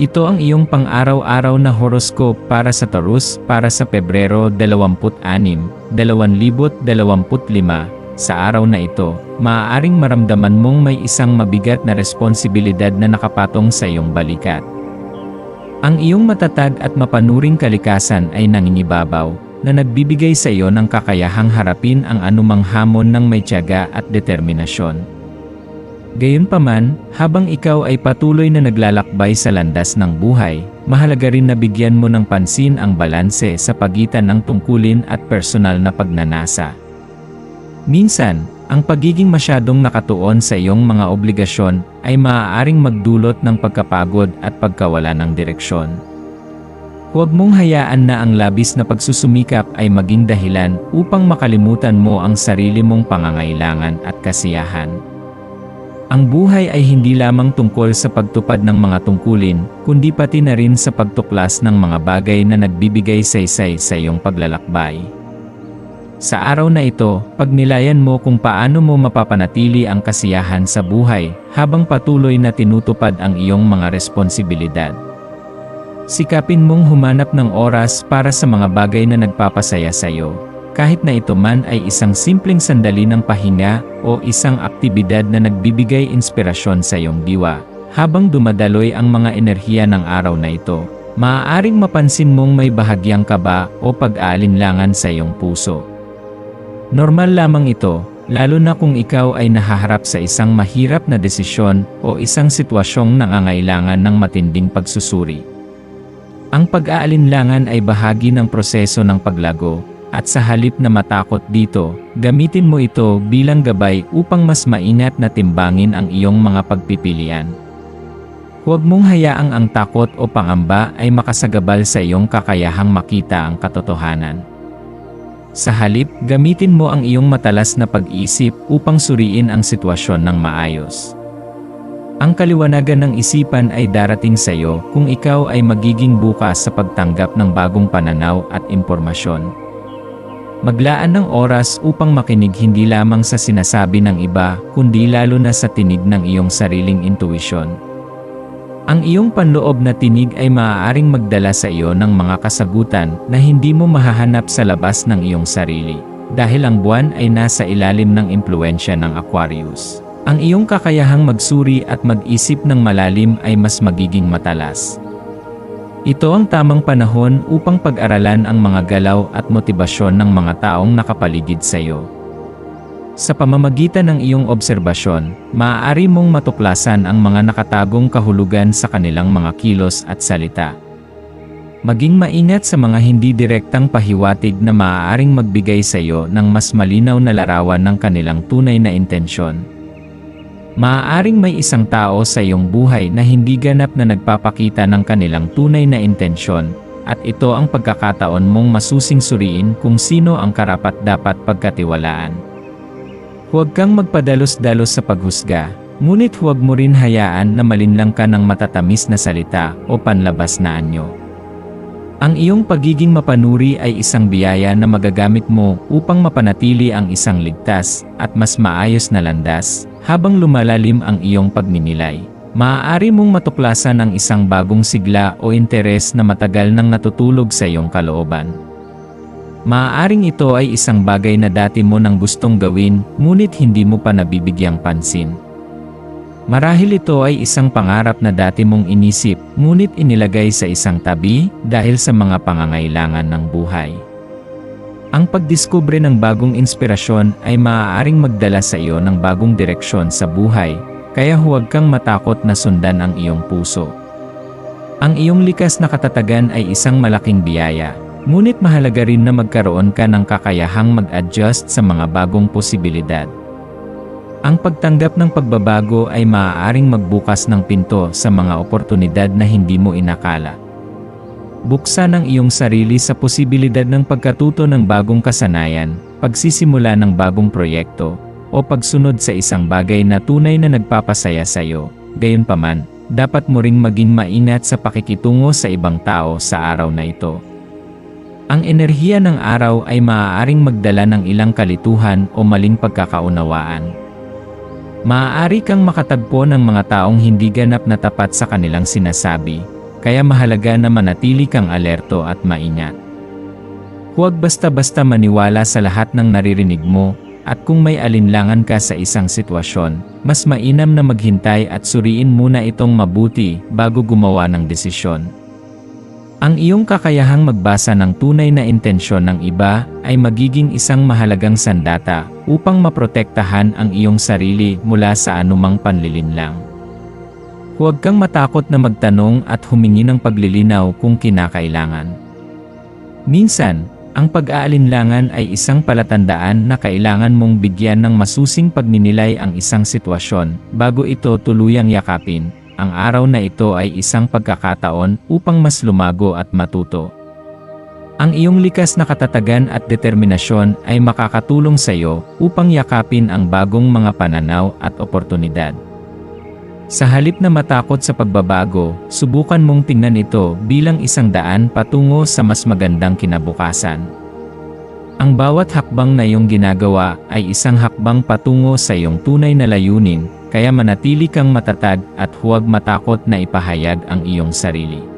Ito ang iyong pang-araw-araw na horoscope para sa Taurus para sa Pebrero 26, 2025. Sa araw na ito, maaaring maramdaman mong may isang mabigat na responsibilidad na nakapatong sa iyong balikat. Ang iyong matatag at mapanuring kalikasan ay nangingibabaw, na nagbibigay sa iyo ng kakayahang harapin ang anumang hamon ng may tiyaga at determinasyon. Gayunpaman, habang ikaw ay patuloy na naglalakbay sa landas ng buhay, mahalaga rin na bigyan mo ng pansin ang balanse sa pagitan ng tungkulin at personal na pagnanasa. Minsan, ang pagiging masyadong nakatuon sa iyong mga obligasyon ay maaaring magdulot ng pagkapagod at pagkawala ng direksyon. Huwag mong hayaan na ang labis na pagsusumikap ay maging dahilan upang makalimutan mo ang sarili mong pangangailangan at kasiyahan. Ang buhay ay hindi lamang tungkol sa pagtupad ng mga tungkulin, kundi pati na rin sa pagtuklas ng mga bagay na nagbibigay saysay sa iyong paglalakbay. Sa araw na ito, pagnilayan mo kung paano mo mapapanatili ang kasiyahan sa buhay habang patuloy na tinutupad ang iyong mga responsibilidad. Sikapin mong humanap ng oras para sa mga bagay na nagpapasaya sa iyo, kahit na ito man ay isang simpleng sandali ng pahinga o isang aktibidad na nagbibigay inspirasyon sa iyong diwa. Habang dumadaloy ang mga enerhiya ng araw na ito, maaaring mapansin mong may bahagyang kaba o pag-aalinlangan sa iyong puso. Normal lamang ito, lalo na kung ikaw ay nahaharap sa isang mahirap na desisyon o isang sitwasyong nangangailangan ng matinding pagsusuri. Ang pag-aalinlangan ay bahagi ng proseso ng paglago, at sa halip na matakot dito, gamitin mo ito bilang gabay upang mas maingat na timbangin ang iyong mga pagpipilian. Huwag mong hayaang ang takot o pangamba ay makasagabal sa iyong kakayahang makita ang katotohanan. Sa halip, gamitin mo ang iyong matalas na pag-isip upang suriin ang sitwasyon ng maayos. Ang kaliwanagan ng isipan ay darating sa iyo kung ikaw ay magiging bukas sa pagtanggap ng bagong pananaw at impormasyon. Maglaan ng oras upang makinig hindi lamang sa sinasabi ng iba, kundi lalo na sa tinig ng iyong sariling intuisyon. Ang iyong panloob na tinig ay maaaring magdala sa iyo ng mga kasagutan na hindi mo mahahanap sa labas ng iyong sarili, dahil ang buwan ay nasa ilalim ng impluensya ng Aquarius. Ang iyong kakayahang magsuri at mag-isip ng malalim ay mas magiging matalas. Ito ang tamang panahon upang pag-aralan ang mga galaw at motibasyon ng mga taong nakapaligid sa iyo. Sa pamamagitan ng iyong obserbasyon, maaari mong matuklasan ang mga nakatagong kahulugan sa kanilang mga kilos at salita. Maging maingat sa mga hindi direktang pahiwatig na maaaring magbigay sa iyo ng mas malinaw na larawan ng kanilang tunay na intensyon. Maaaring may isang tao sa iyong buhay na hindi ganap na nagpapakita ng kanilang tunay na intensyon, at ito ang pagkakataon mong masusing suriin kung sino ang karapat dapat pagkatiwalaan. Huwag kang magpadalos-dalos sa paghusga, ngunit huwag mo rin hayaan na malinlang ka ng matatamis na salita o panlabas na anyo. Ang iyong pagiging mapanuri ay isang biyaya na magagamit mo upang mapanatili ang isang ligtas at mas maayos na landas, habang lumalalim ang iyong pagninilay, maaari mong matuklasan ang isang bagong sigla o interes na matagal nang natutulog sa iyong kalooban. Maaaring ito ay isang bagay na dati mo nang gustong gawin, ngunit hindi mo pa nabibigyang pansin. Marahil ito ay isang pangarap na dati mong inisip, ngunit inilagay sa isang tabi dahil sa mga pangangailangan ng buhay. Ang pagdiskubre ng bagong inspirasyon ay maaaring magdala sa iyo ng bagong direksyon sa buhay, kaya huwag kang matakot na sundan ang iyong puso. Ang iyong likas na katatagan ay isang malaking biyaya, ngunit mahalaga rin na magkaroon ka ng kakayahang mag-adjust sa mga bagong posibilidad. Ang pagtanggap ng pagbabago ay maaaring magbukas ng pinto sa mga oportunidad na hindi mo inakala. Buksan ang iyong sarili sa posibilidad ng pagkatuto ng bagong kasanayan, pagsisimula ng bagong proyekto, o pagsunod sa isang bagay na tunay na nagpapasaya sa iyo. Gayunpaman, dapat mo ring maging maingat sa pakikitungo sa ibang tao sa araw na ito. Ang enerhiya ng araw ay maaaring magdala ng ilang kalituhan o maling pagkakaunawaan. Maaari kang makatagpo ng mga taong hindi ganap na tapat sa kanilang sinasabi, kaya mahalaga na manatili kang alerto at maingat. Huwag basta-basta maniwala sa lahat ng naririnig mo, at kung may alinlangan ka sa isang sitwasyon, mas mainam na maghintay at suriin muna itong mabuti bago gumawa ng desisyon. Ang iyong kakayahang magbasa ng tunay na intensyon ng iba ay magiging isang mahalagang sandata upang maprotektahan ang iyong sarili mula sa anumang panlilinlang. Huwag kang matakot na magtanong at humingi ng paglilinaw kung kinakailangan. Minsan, ang pag-aalinlangan ay isang palatandaan na kailangan mong bigyan ng masusing pagninilay ang isang sitwasyon bago ito tuluyang yakapin ang araw na ito ay isang pagkakataon upang mas lumago at matuto. Ang iyong likas na katatagan at determinasyon ay makakatulong sa iyo upang yakapin ang bagong mga pananaw at oportunidad. Sa halip na matakot sa pagbabago, subukan mong tingnan ito bilang isang daan patungo sa mas magandang kinabukasan. Ang bawat hakbang na iyong ginagawa ay isang hakbang patungo sa iyong tunay na layunin kaya manatili kang matatag at huwag matakot na ipahayag ang iyong sarili.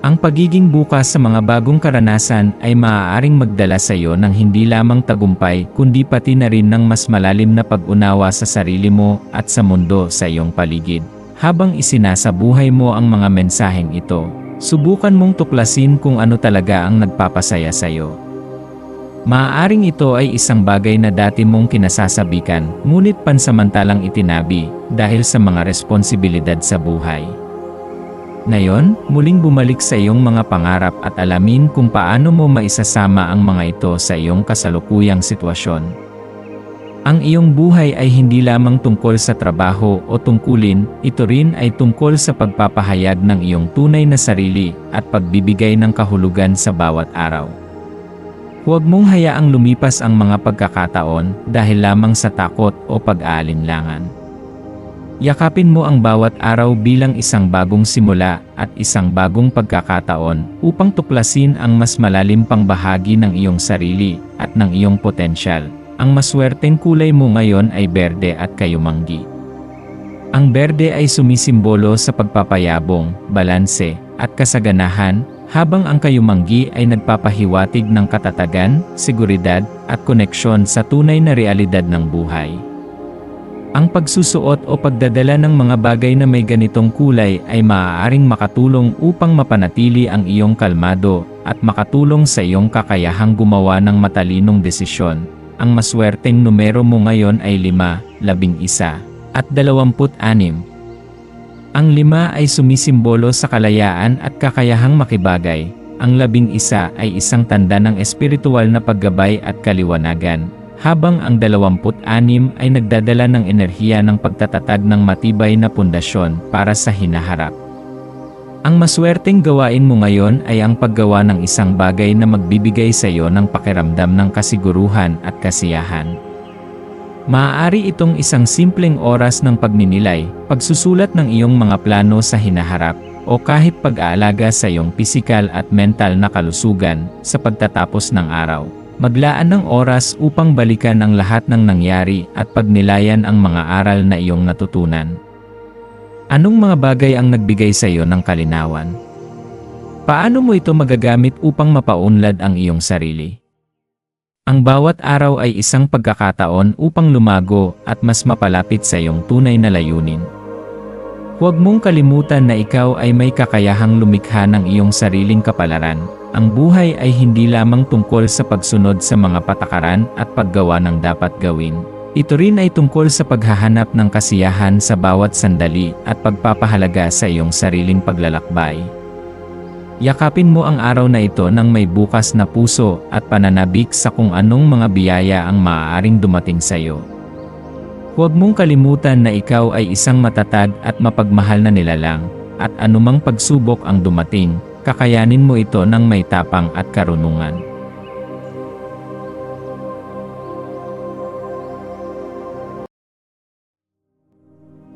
Ang pagiging bukas sa mga bagong karanasan ay maaaring magdala sa iyo ng hindi lamang tagumpay kundi pati na rin ng mas malalim na pag-unawa sa sarili mo at sa mundo sa iyong paligid. Habang isinasabuhay mo ang mga mensaheng ito, subukan mong tuklasin kung ano talaga ang nagpapasaya sa iyo. Maaaring ito ay isang bagay na dati mong kinasasabikan, ngunit pansamantalang itinabi, dahil sa mga responsibilidad sa buhay. Ngayon, muling bumalik sa iyong mga pangarap at alamin kung paano mo maisasama ang mga ito sa iyong kasalukuyang sitwasyon. Ang iyong buhay ay hindi lamang tungkol sa trabaho o tungkulin, ito rin ay tungkol sa pagpapahayag ng iyong tunay na sarili at pagbibigay ng kahulugan sa bawat araw. Huwag mong hayaang lumipas ang mga pagkakataon dahil lamang sa takot o pag-aalinlangan. Yakapin mo ang bawat araw bilang isang bagong simula at isang bagong pagkakataon upang tuklasin ang mas malalim pang bahagi ng iyong sarili at ng iyong potensyal. Ang maswerteng kulay mo ngayon ay berde at kayumanggi. Ang berde ay sumisimbolo sa pagpapayabong, balanse, at kasaganahan, habang ang kayumanggi ay nagpapahiwatig ng katatagan, seguridad, at koneksyon sa tunay na realidad ng buhay. Ang pagsusuot o pagdadala ng mga bagay na may ganitong kulay ay maaaring makatulong upang mapanatili ang iyong kalmado at makatulong sa iyong kakayahang gumawa ng matalinong desisyon. Ang maswerteng numero mo ngayon ay 5, 11, at 26. Ang lima ay sumisimbolo sa kalayaan at kakayahang makibagay. Ang labing isa ay isang tanda ng espiritual na paggabay at kaliwanagan, habang ang dalawamput anim ay nagdadala ng enerhiya ng pagtatatag ng matibay na pundasyon para sa hinaharap. Ang maswerteng gawain mo ngayon ay ang paggawa ng isang bagay na magbibigay sa iyo ng pakiramdam ng kasiguruhan at kasiyahan. Maaari itong isang simpleng oras ng pagninilay, pagsusulat ng iyong mga plano sa hinaharap, o kahit pag-aalaga sa iyong pisikal at mental na kalusugan sa pagtatapos ng araw. Maglaan ng oras upang balikan ang lahat ng nangyari at pagnilayan ang mga aral na iyong natutunan. Anong mga bagay ang nagbigay sa iyo ng kalinawan? Paano mo ito magagamit upang mapaunlad ang iyong sarili? Ang bawat araw ay isang pagkakataon upang lumago at mas mapalapit sa iyong tunay na layunin. Huwag mong kalimutan na ikaw ay may kakayahang lumikha ng iyong sariling kapalaran. Ang buhay ay hindi lamang tungkol sa pagsunod sa mga patakaran at paggawa ng dapat gawin. Ito rin ay tungkol sa paghahanap ng kasiyahan sa bawat sandali at pagpapahalaga sa iyong sariling paglalakbay. Yakapin mo ang araw na ito ng may bukas na puso at pananabik sa kung anong mga biyaya ang maaaring dumating sa iyo. Huwag mong kalimutan na ikaw ay isang matatag at mapagmahal na nilalang, at anumang pagsubok ang dumating, kakayanin mo ito ng may tapang at karunungan.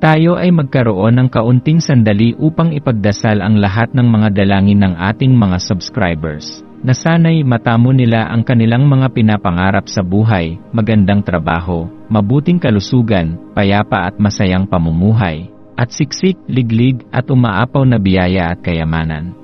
Tayo ay magkaroon ng kaunting sandali upang ipagdasal ang lahat ng mga dalangin ng ating mga subscribers, na sana'y matamo nila ang kanilang mga pinapangarap sa buhay, magandang trabaho, mabuting kalusugan, payapa at masayang pamumuhay, at siksik, liglig at umaapaw na biyaya at kayamanan.